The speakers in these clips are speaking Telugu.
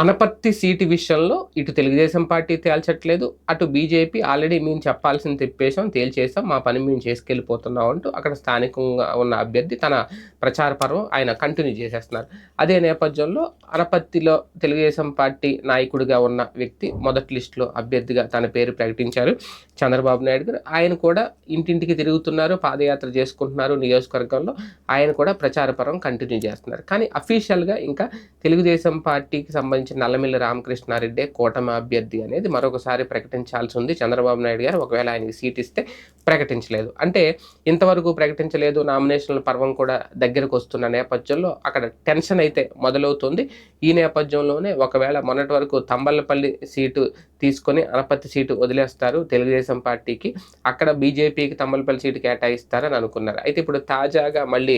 అనపత్తి సీటు విషయంలో ఇటు తెలుగుదేశం పార్టీ తేల్చట్లేదు అటు బీజేపీ ఆల్రెడీ మేము చెప్పాల్సింది తిప్పేసాం తేల్చేసాం మా పని మేము చేసుకెళ్ళిపోతున్నాం అంటూ అక్కడ స్థానికంగా ఉన్న అభ్యర్థి తన ప్రచార పర్వం ఆయన కంటిన్యూ చేసేస్తున్నారు. అదే నేపథ్యంలో అనపత్తిలో తెలుగుదేశం పార్టీ నాయకుడిగా ఉన్న వ్యక్తి మొదటి లిస్టులో అభ్యర్థిగా తన పేరు ప్రకటించారు చంద్రబాబు నాయుడు గారు. ఆయన కూడా ఇంటింటికి తిరుగుతున్నారు పాదయాత్ర చేసుకుంటున్నారు నియోజకవర్గంలో. ఆయన కూడా ప్రచార పర్వం కంటిన్యూ చేస్తున్నారు. కానీ అఫీషియల్గా ఇంకా తెలుగుదేశం పార్టీకి నుంచి నల్లమిల్లి రామకృష్ణారెడ్డి కూటమి అభ్యర్థి అనేది మరొకసారి ప్రకటించాల్సి ఉంది. చంద్రబాబు నాయుడు గారు ఒకవేళ ఆయనకి సీట్ ఇస్తే ప్రకటించలేదు. అంటే ఇంతవరకు ప్రకటించలేదు నామినేషన్ల పర్వం కూడా దగ్గరకు వస్తున్న నేపథ్యంలో అక్కడ టెన్షన్ అయితే మొదలవుతుంది. ఈ నేపథ్యంలోనే ఒకవేళ మొన్నటి వరకు తంబలపల్లి సీటు తీసుకొని అనపత్తి సీటు వదిలేస్తారు తెలుగుదేశం పార్టీకి అక్కడ బీజేపీకి తంబలపల్లి సీటు కేటాయిస్తారని అనుకున్నారు. అయితే ఇప్పుడు తాజాగా మళ్ళీ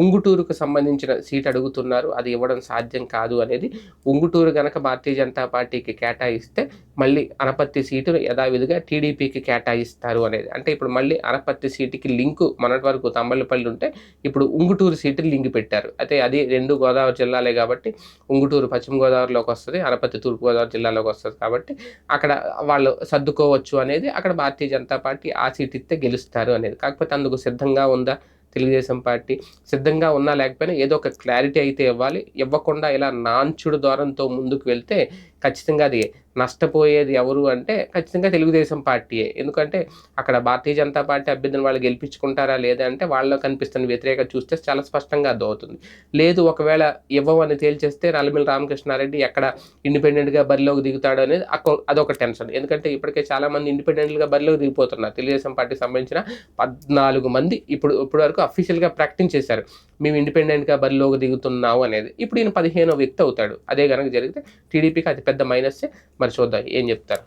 ఉంగుటూరుకు సంబంధించిన సీట్ అడుగుతున్నారు. అది ఇవ్వడం సాధ్యం కాదు అనేది ఉంగుటూరు కనుక భారతీయ జనతా పార్టీకి కేటాయిస్తే మళ్ళీ అనపత్తి సీటును యథావిధిగా టీడీపీకి కేటాయిస్తారు అనేది. అంటే ఇప్పుడు మళ్ళీ అనపత్తి సీటుకి లింకు మొన్నటి వరకు తంబలపల్లి ఉంటే ఇప్పుడు ఉంగుటూరు సీటు లింక్ పెట్టారు. అయితే అది రెండు గోదావరి జిల్లాలే కాబట్టి ఉంగుటూరు పశ్చిమ గోదావరిలోకి వస్తుంది అనపత్తి తూర్పు గోదావరి జిల్లాలోకి వస్తుంది కాబట్టి అక్కడ వాళ్ళు సర్దుకోవచ్చు అనేది అక్కడ భారతీయ జనతా పార్టీ ఆ సీట్ ఇస్తే గెలుస్తారు అనేది. కాకపోతే అందుకు సిద్ధంగా ఉందా తెలుగుదేశం పార్టీ? సిద్ధంగా ఉన్నా లేకపోయినా ఏదో ఒక క్లారిటీ అయితే ఇవ్వాలి. ఇవ్వకుండా ఇలా నాంచుడు ద్వారంతో ముందుకు వెళ్తే ఖచ్చితంగా అది నష్టపోయేది ఎవరు అంటే ఖచ్చితంగా తెలుగుదేశం పార్టీయే. ఎందుకంటే అక్కడ భారతీయ జనతా పార్టీ అభ్యర్థిని వాళ్ళు గెలిపించుకుంటారా లేదా అంటే వాళ్ళలో కనిపిస్తున్న వ్యతిరేకత చూస్తే చాలా స్పష్టంగా అర్థమవుతుంది. లేదు ఒకవేళ ఇవ్వమని తేల్చేస్తే నల్లమిల్లి రామకృష్ణారెడ్డి ఎక్కడ ఇండిపెండెంట్గా బరిలోకి దిగుతాడు అనేది అదొక టెన్షన్. ఎందుకంటే ఇప్పటికే చాలామంది ఇండిపెండెంట్గా బరిలోకి దిగిపోతున్నారు. తెలుగుదేశం పార్టీకి సంబంధించిన పద్నాలుగు మంది ఇప్పుడు ఇప్పటివరకు అఫీషియల్గా ప్రకటించేశారు మేము ఇండిపెండెంట్గా బరిలోకి దిగుతున్నాము అనేది. ఇప్పుడు ఈయన పదిహేనో వ్యక్తి అవుతాడు. అదే కనుక జరిగితే టీడీపీకి అతి పెద్ద మైనస్ మరి చూద్దాం ఏం చెప్తారు.